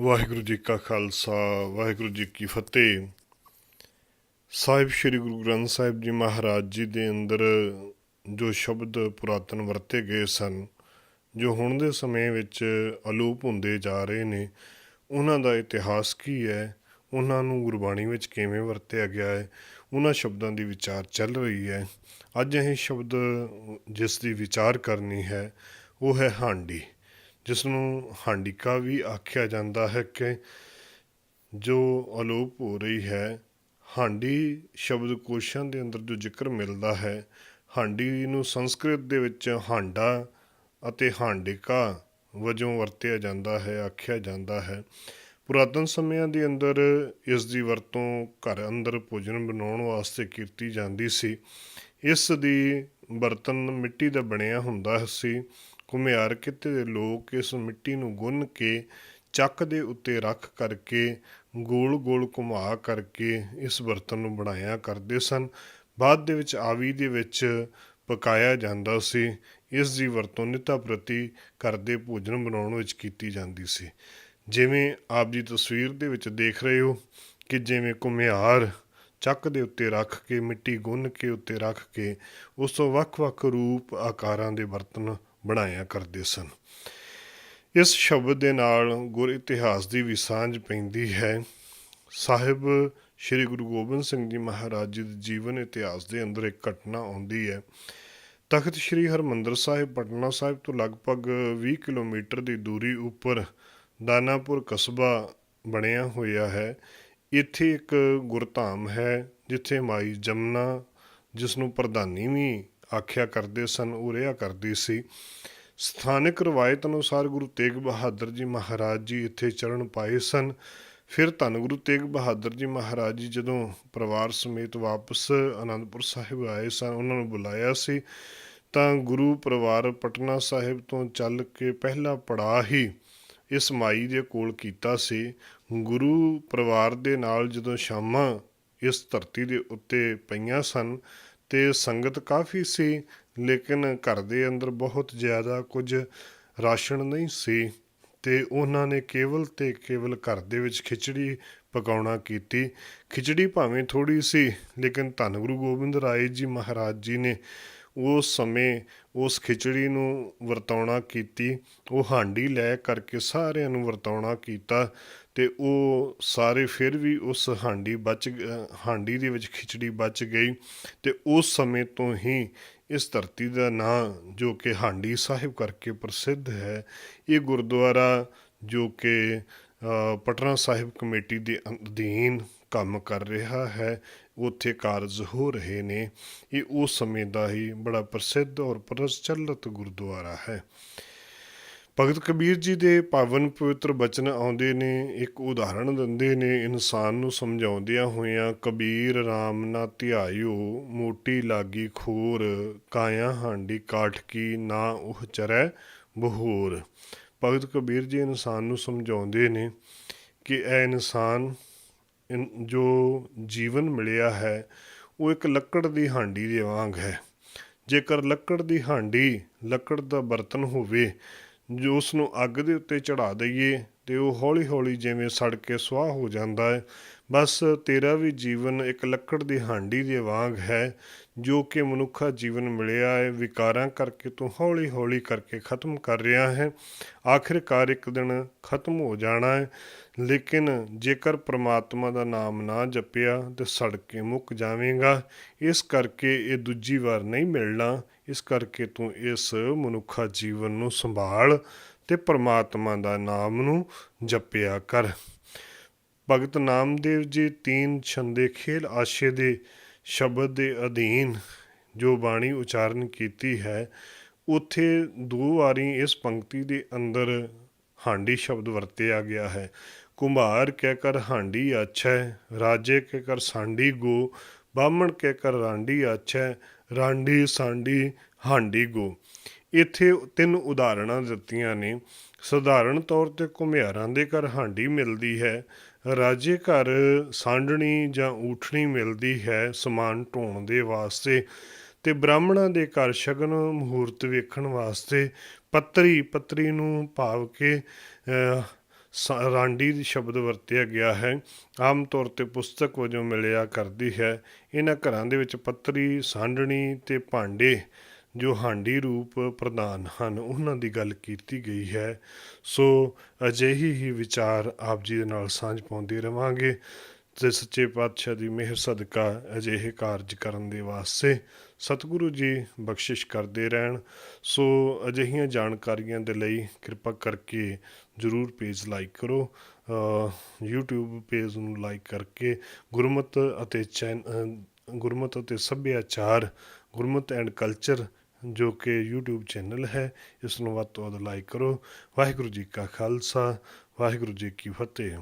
ਵਾਹਿਗੁਰੂ ਜੀ ਕਾ ਖਾਲਸਾ, ਵਾਹਿਗੁਰੂ ਜੀ ਕੀ ਫਤਿਹ। ਸਾਹਿਬ ਸ੍ਰੀ ਗੁਰੂ ਗ੍ਰੰਥ ਸਾਹਿਬ ਜੀ ਮਹਾਰਾਜ ਜੀ ਦੇ ਅੰਦਰ ਜੋ ਸ਼ਬਦ ਪੁਰਾਤਨ ਵਰਤੇ ਗਏ ਸਨ, ਜੋ ਹੁਣ ਦੇ ਸਮੇਂ ਵਿੱਚ ਅਲੂਪ ਹੁੰਦੇ ਜਾ ਰਹੇ ਨੇ, ਉਹਨਾਂ ਦਾ ਇਤਿਹਾਸ ਕੀ ਹੈ? ਉਹਨਾਂ ਨੂੰ ਗੁਰਬਾਣੀ ਵਿੱਚ ਕਿਵੇਂ ਵਰਤਿਆ ਗਿਆ ਹੈ? ਉਹਨਾਂ ਸ਼ਬਦਾਂ ਦੀ ਵਿਚਾਰ ਚੱਲ ਰਹੀ ਹੈ। ਅੱਜ ਇਹ ਸ਼ਬਦ ਜਿਸ ਦੀ ਵਿਚਾਰ ਕਰਨੀ ਹੈ, ਉਹ ਹੈ ਹਾਂਡੀ। ਜਿਸ ਨੂੰ ਹਾਂਡਿਕਾ ਵੀ ਆਖਿਆ ਜਾਂਦਾ ਹੈ ਕਿ ਜੋ ਅਲੋਪ ਹੋ ਰਹੀ ਹੈ, ਹਾਂਡੀ ਸ਼ਬਦ ਕੋਸ਼ਾਂ ਦੇ ਅੰਦਰ ਜੋ ਜ਼ਿਕਰ ਮਿਲਦਾ ਹੈ, ਹਾਂਡੀ ਨੂੰ ਸੰਸਕ੍ਰਿਤ ਦੇ ਵਿੱਚ ਹਾਂਡਾ ਅਤੇ ਹਾਂਡਿਕਾ ਵਜੋਂ ਵਰਤਿਆ ਜਾਂਦਾ ਹੈ, ਆਖਿਆ ਜਾਂਦਾ ਹੈ। ਪੁਰਾਤਨ ਸਮਿਆਂ ਦੇ ਅੰਦਰ ਇਸ ਦੀ ਵਰਤੋਂ ਘਰ ਅੰਦਰ ਭੋਜਨ ਬਣਾਉਣ ਵਾਸਤੇ ਕੀਤੀ ਜਾਂਦੀ ਸੀ। ਇਸ ਦੀ ਬਰਤਨ ਮਿੱਟੀ ਦਾ ਬਣਿਆ ਹੁੰਦਾ ਸੀ। ਘੁਮਿਆਰ ਕਿਤੇ ਦੇ ਲੋਕ ਇਸ ਮਿੱਟੀ ਨੂੰ ਗੁੰਨ ਕੇ ਚੱਕ ਦੇ ਉੱਤੇ ਰੱਖ ਕਰਕੇ, ਗੋਲ ਗੋਲ ਘੁਮਾ ਕਰਕੇ ਇਸ ਬਰਤਨ ਨੂੰ ਬਣਾਇਆ ਕਰਦੇ ਸਨ। ਬਾਅਦ ਦੇ ਵਿੱਚ ਆਵੀ ਦੇ ਵਿੱਚ ਪਕਾਇਆ ਜਾਂਦਾ ਸੀ। ਇਸ ਦੀ ਵਰਤੋਂ ਨਿਤਾ ਪ੍ਰਤੀ ਕਰਦੇ ਭੋਜਨ ਬਣਾਉਣ ਵਿੱਚ ਕੀਤੀ ਜਾਂਦੀ ਸੀ। ਜਿਵੇਂ ਆਪ ਜੀ ਤਸਵੀਰ ਦੇ ਵਿੱਚ ਦੇਖ ਰਹੇ ਹੋ ਕਿ ਜਿਵੇਂ ਘੁਮਿਆਰ ਚੱਕ ਦੇ ਉੱਤੇ ਰੱਖ ਕੇ, ਮਿੱਟੀ ਗੁੰਨ ਕੇ ਉੱਤੇ ਰੱਖ ਕੇ, ਉਸ ਤੋਂ ਵੱਖ-ਵੱਖ ਰੂਪ ਆਕਾਰਾਂ ਦੇ ਬਰਤਨ ਬਣਾਇਆ ਕਰਦੇ ਸਨ। ਇਸ ਸ਼ਬਦ ਦੇ ਨਾਲ ਗੁਰ ਇਤਿਹਾਸ ਦੀ ਵੀ ਸਾਂਝ ਪੈਂਦੀ ਹੈ। ਸਾਹਿਬ ਸ੍ਰੀ ਗੁਰੂ ਗੋਬਿੰਦ ਸਿੰਘ ਜੀ ਮਹਾਰਾਜ ਜੀ ਦੇ ਜੀਵਨ ਇਤਿਹਾਸ ਦੇ ਅੰਦਰ ਇੱਕ ਘਟਨਾ ਆਉਂਦੀ ਹੈ। ਤਖਤ ਸ੍ਰੀ ਹਰਮੰਦਰ ਸਾਹਿਬ, ਪਟਨਾ ਸਾਹਿਬ ਤੋਂ ਲਗਭਗ 20 ਕਿਲੋਮੀਟਰ ਦੀ ਦੂਰੀ ਉੱਪਰ ਦਾਨਾਪੁਰ ਕਸਬਾ ਬਣਿਆ ਹੋਇਆ ਹੈ। ਇੱਥੇ ਇੱਕ ਗੁਰਧਾਮ ਹੈ, ਜਿੱਥੇ ਮਾਈ ਜਮਨਾ ਜਿਸ ਨੂੰ ਪ੍ਰਧਾਨੀ ਵੀ ਆਖਿਆ ਕਰਦੇ ਸਨ ਉਹ ਰਿਹਾ ਕਰਦੀ ਸੀ। ਸਥਾਨਕ ਰਵਾਇਤ ਅਨੁਸਾਰ ਗੁਰੂ ਤੇਗ ਬਹਾਦਰ ਜੀ ਮਹਾਰਾਜ ਜੀ ਇੱਥੇ ਚਰਨ ਪਾਏ ਸਨ। ਫਿਰ ਧੰਨ ਗੁਰੂ ਤੇਗ ਬਹਾਦਰ ਜੀ ਮਹਾਰਾਜ ਜੀ ਜਦੋਂ ਪਰਿਵਾਰ ਸਮੇਤ ਵਾਪਸ ਅਨੰਦਪੁਰ ਸਾਹਿਬ ਆਏ ਸਨ, ਉਹਨਾਂ ਨੂੰ ਬੁਲਾਇਆ ਸੀ, ਤਾਂ ਗੁਰੂ ਪਰਿਵਾਰ ਪਟਨਾ ਸਾਹਿਬ ਤੋਂ ਚੱਲ ਕੇ ਪਹਿਲਾ ਪੜਾਅ ਹੀ ਇਸ ਮਾਈ ਦੇ ਕੋਲ ਕੀਤਾ ਸੀ। ਗੁਰੂ ਪਰਿਵਾਰ ਦੇ ਨਾਲ ਜਦੋਂ ਸ਼ਾਮਾਂ ਇਸ ਧਰਤੀ ਦੇ ਉੱਤੇ ਪਈਆਂ ਸਨ ਤੇ ਸੰਗਤ ਕਾਫੀ ਸੀ, ਲੇਕਿਨ ਘਰ ਦੇ ਅੰਦਰ ਬਹੁਤ ਜ਼ਿਆਦਾ ਕੁਝ ਰਾਸ਼ਨ ਨਹੀਂ ਸੀ ਤੇ ਉਹਨਾਂ ਨੇ ਕੇਵਲ ਤੇ ਕੇਵਲ ਘਰ ਦੇ ਵਿੱਚ ਖਿਚੜੀ ਪਕਾਉਣਾ ਕੀਤੀ। ਖਿਚੜੀ ਭਾਵੇਂ ਥੋੜੀ ਸੀ, ਲੇਕਿਨ ਧੰਨ ਗੁਰੂ ਗੋਬਿੰਦ ਰਾਏ ਜੀ ਮਹਾਰਾਜ ਜੀ ਨੇ ਉਸ ਸਮੇਂ ਉਸ ਖਿਚੜੀ ਨੂੰ ਵਰਤਾਉਣਾ ਕੀਤੀ, ਉਹ ਹਾਂਡੀ ਲੈ ਕਰਕੇ ਸਾਰਿਆਂ ਨੂੰ ਵਰਤਾਉਣਾ ਕੀਤਾ ਤੇ ਉਹ ਸਾਰੇ ਫਿਰ ਵੀ ਉਸ ਹਾਂਡੀ ਬਚ ਗ- ਹਾਂਡੀ ਦੇ ਵਿੱਚ ਖਿਚੜੀ ਬਚ ਗਈ ਤੇ ਉਸ ਸਮੇਂ ਤੋਂ ਹੀ ਇਸ ਧਰਤੀ ਦਾ ਨਾਂ ਜੋ ਕਿ ਹਾਂਡੀ ਸਾਹਿਬ ਕਰਕੇ ਪ੍ਰਸਿੱਧ ਹੈ, ਇਹ ਗੁਰਦੁਆਰਾ ਜੋ ਕਿ ਪਟਨਾ ਸਾਹਿਬ ਕਮੇਟੀ ਦੇ ਅਧੀਨ ਕੰਮ ਕਰ ਰਿਹਾ ਹੈ, ਉੱਥੇ ਕਾਰਜ ਹੋ ਰਹੇ ਨੇ। ਇਹ ਉਸ ਸਮੇਂ ਦਾ ਹੀ ਬੜਾ ਪ੍ਰਸਿੱਧ ਔਰ ਪ੍ਰਚਲਿਤ ਗੁਰਦੁਆਰਾ ਹੈ। ਭਗਤ ਕਬੀਰ ਜੀ ਦੇ ਪਾਵਨ ਪਵਿੱਤਰ ਬਚਨ ਆਉਂਦੇ ਨੇ, ਇੱਕ ਉਦਾਹਰਣ ਦਿੰਦੇ ਨੇ, ਇਨਸਾਨ ਨੂੰ ਸਮਝਾਉਂਦਿਆਂ ਹੋਇਆਂ, ਕਬੀਰ RAM ਨਾ ਧਿਆਇਓ, ਮੋਟੀ ਲਾਗੀ ਖੋਰ, ਕਾਇਆ ਹਾਂਡੀ ਕਾਠ ਕੀ ਨਾ ਉਹ ਚਰੈ ਬਹੂਰ। ਭਗਤ ਕਬੀਰ ਜੀ ਇਨਸਾਨ ਨੂੰ ਸਮਝਾਉਂਦੇ ਨੇ ਕਿ ਇਹ ਇਨਸਾਨ ਜੋ ਜੀਵਨ ਮਿਲਿਆ ਹੈ, ਉਹ ਇੱਕ ਲੱਕੜ ਦੀ ਹਾਂਡੀ ਦੇ ਵਾਂਗ ਹੈ। ਜੇਕਰ ਲੱਕੜ ਦੀ ਹਾਂਡੀ ਲੱਕੜ ਦਾ ਬਰਤਨ ਹੋਵੇ, ਜੋ ਉਸ ਨੂੰ ਅੱਗ ਦੇ ਉੱਤੇ ਚੜਾ ਦਈਏ, ਤੇ ਉਹ ਹੌਲੀ-ਹੌਲੀ ਜਿਵੇਂ ਸੜ ਕੇ ਸੁਆਹ ਹੋ ਜਾਂਦਾ ਹੈ ਬਸ ਤੇਰਾ ਵੀ ਜੀਵਨ ਇੱਕ ਲੱਕੜ ਦੀ ਹਾਂਡੀ ਦੇ ਵਾਂਗ ਹੈ, ਜੋ ਕਿ ਮਨੁੱਖਾ ਜੀਵਨ ਮਿਲਿਆ ਹੈ ਵਿਕਾਰਾਂ ਕਰਕੇ ਤੂੰ ਹੌਲੀ-ਹੌਲੀ ਕਰਕੇ ਖਤਮ ਕਰ ਰਿਹਾ ਹੈ। ਆਖਿਰਕਾਰ ਇੱਕ ਦਿਨ ਖਤਮ ਹੋ ਜਾਣਾ ਹੈ ਲੇਕਿਨ ਜੇਕਰ ਪ੍ਰਮਾਤਮਾ ਦਾ ਨਾਮ ਨਾ ਜਪਿਆ ਤੇ ਸੜ ਕੇ ਮੁੱਕ ਜਾਵੇਂਗਾ। ਇਸ ਕਰਕੇ ਇਹ ਦੂਜੀ ਵਾਰ ਨਹੀਂ ਮਿਲਣਾ। ਇਸ ਕਰਕੇ ਤੂੰ ਇਸ ਮਨੁੱਖਾ ਜੀਵਨ ਨੂੰ ਸੰਭਾਲ ਤੇ ਪ੍ਰਮਾਤਮਾ ਦਾ ਨਾਮ ਨੂੰ ਜਪਿਆ ਕਰ। ਭਗਤ ਨਾਮਦੇਵ ਜੀ ਤੀਨ ਛੰਦੇ ਖੇਲ ਆਸ਼ੇ ਦੇ ਸ਼ਬਦ ਦੇ ਅਧੀਨ ਜੋ ਬਾਣੀ ਉਚਾਰਨ ਕੀਤੀ ਹੈ, ਉੱਥੇ ਦੋ ਵਾਰੀ ਇਸ ਪੰਕਤੀ ਦੇ ਅੰਦਰ ਹਾਂਡੀ ਸ਼ਬਦ ਵਰਤਿਆ ਗਿਆ ਹੈ। ਕੁੰਭਾਰ ਕਹਿ ਕਰ ਹਾਂਡੀ ਆਛੈ, ਰਾਜੇ ਕਹਿ ਕਰ ਸਾਂਡੀ ਗੋ, ਬਾਹਮਣ ਕਹਿ ਕਰ ਰਾਂਡੀ ਆਛੈ ਰਾਂਡੀ ਸਾਂਡੀ ਹਾਂਡੀ ਗੋ। ਇੱਥੇ ਤਿੰਨ ਉਦਾਹਰਣਾਂ ਦਿੱਤੀਆਂ ਨੇ। ਸਧਾਰਨ ਤੌਰ ਤੇ ਘੁਮਿਆਰਾਂ ਦੇ ਘਰ ਹਾਂਡੀ ਮਿਲਦੀ ਹੈ। ਰਾਜੇ ਘਰ ਸਾਂਢਣੀ ਜਾਂ ਊਠਣੀ ਮਿਲਦੀ ਹੈ ਸਮਾਨ ਢੋਣ ਦੇ ਵਾਸਤੇ ਤੇ ਬ੍ਰਾਹਮਣਾਂ ਦੇ ਘਰ ਸ਼ਗਨ ਮਹੂਰਤ ਵੇਖਣ ਵਾਸਤੇ ਪੱਤਰੀ ਪੱਤਰੀ ਨੂੰ ਭਾਵ ਕੇ ਸ- ਰਾਂਡੀ ਸ਼ਬਦ ਵਰਤਿਆ ਗਿਆ ਹੈ। ਆਮ ਤੌਰ ਤੇ ਪੁਸਤਕ ਵਜੋਂ ਮਿਲਿਆ ਕਰਦੀ ਹੈ। ਇਹਨਾਂ ਘਰਾਂ ਦੇ ਵਿੱਚ ਪੱਤਰੀ, ਸਾਂਢਣੀ ਤੇ ਭਾਂਡੇ ਜੋ ਹਾਂਡੀ ਰੂਪ ਪ੍ਰਧਾਨ ਹਨ ਉਹਨਾਂ ਦੀ ਗੱਲ ਕੀਤੀ ਗਈ ਹੈ। ਸੋ ਅਜਿਹੀ ਹੀ ਵਿਚਾਰ ਆਪ ਜੀ ਦੇ ਨਾਲ ਸਾਂਝ ਪਾਉਂਦੇ ਰਵਾਂਗੇ ਤੇ ਸੱਚੇ ਪਾਤਸ਼ਾਹ ਦੀ ਮਿਹਰ ਸਦਕਾ ਅਜਿਹੇ ਕਾਰਜ ਕਰਨ ਦੇ ਵਾਸਤੇ ਸਤਿਗੁਰੂ ਜੀ ਬਖਸ਼ਿਸ਼ ਕਰਦੇ ਰਹਿਣ। ਸੋ ਅਜਿਹੀਆਂ ਜਾਣਕਾਰੀਆਂ ਦੇ ਲਈ ਕਿਰਪਾ ਕਰਕੇ ਜਰੂਰ ਪੇਜ ਲਾਈਕ ਕਰੋ ਅ, YouTube ਪੇਜ ਨੂੰ ਲਾਈਕ ਕਰਕੇ ਗੁਰਮਤ ਅਤੇ ਚੈਨ ਗੁਰਮਤ ਅਤੇ ਸੱਭਿਆਚਾਰ ਗੁਰਮਤ ਐਂਡ ਕਲਚਰ ਜੋ ਕਿ YouTube ਚੈਨਲ ਹੈ, ਇਸ ਨੂੰ ਵੱਧ ਤੋਂ ਵੱਧ ਲਾਈਕ ਕਰੋ। ਵਾਹਿਗੁਰੂ ਜੀ ਕਾ ਖਾਲਸਾ, ਵਾਹਿਗੁਰੂ ਜੀ ਕੀ ਫਤਿਹ।